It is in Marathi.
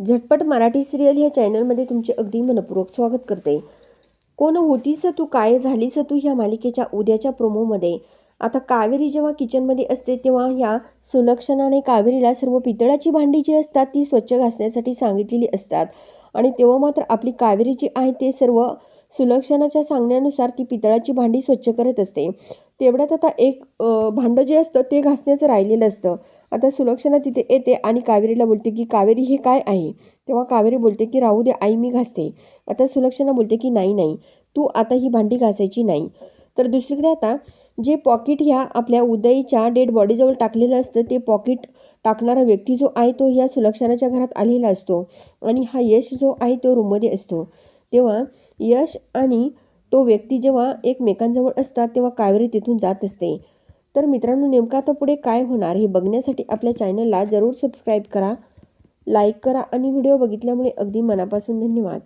झटपट मराठी सिरियल ह्या चॅनलमध्ये तुमचे अगदी मनपूर्वक स्वागत करते. कोण होतीस तू? काय झालीस तू ह्या मालिकेच्या उद्याच्या प्रोमोमध्ये? आता कावेरी जेव्हा किचनमध्ये असते तेव्हा ह्या सुलक्षणाने कावेरीला सर्व पितळाची भांडी जी असतात ती स्वच्छ घासण्यासाठी सांगितलेली असतात. आणि तेव्हा मात्र आपली कावेरी जी आहे ते सर्व सुलक्षणाच्या सांगण्यानुसार ती पितळाची भांडी स्वच्छ करत असते. तेवढ्यात आता एक भांडं जे असतं ते घासण्याचं राहिलेलं असतं. आता सुलक्षणा तिथे येते आणि कावेरीला बोलते की कावेरी हे काय आहे? तेव्हा कावेरी बोलते की राहू दे आई मी घासते. आता सुलक्षणा बोलते की नाही नाही तू आता ही भांडी घासायची नाही. तर दुसरीकडे आता जे पॉकेट ह्या आपल्या उदयीच्या डेड बॉडीजवळ टाकलेलं असतं ते पॉकेट टाकणारा व्यक्ती जो आहे तो ह्या सुलक्षणाच्या घरात आलेला असतो. आणि हा यश जो आहे तो रूममध्ये असतो. तेव्हा यश आणि तो व्यक्ती जेव्हा एकमेकांजवळ असतात तेव्हा कावेरी तिथून जात असते. तर मित्रांनो नेमका आता पुढे काय होणार हे बघण्यासाठी आपल्या चॅनलला जरूर सबस्क्राईब करा लाईक करा आणि व्हिडिओ बघितल्यामुळे अगदी मनापासून धन्यवाद.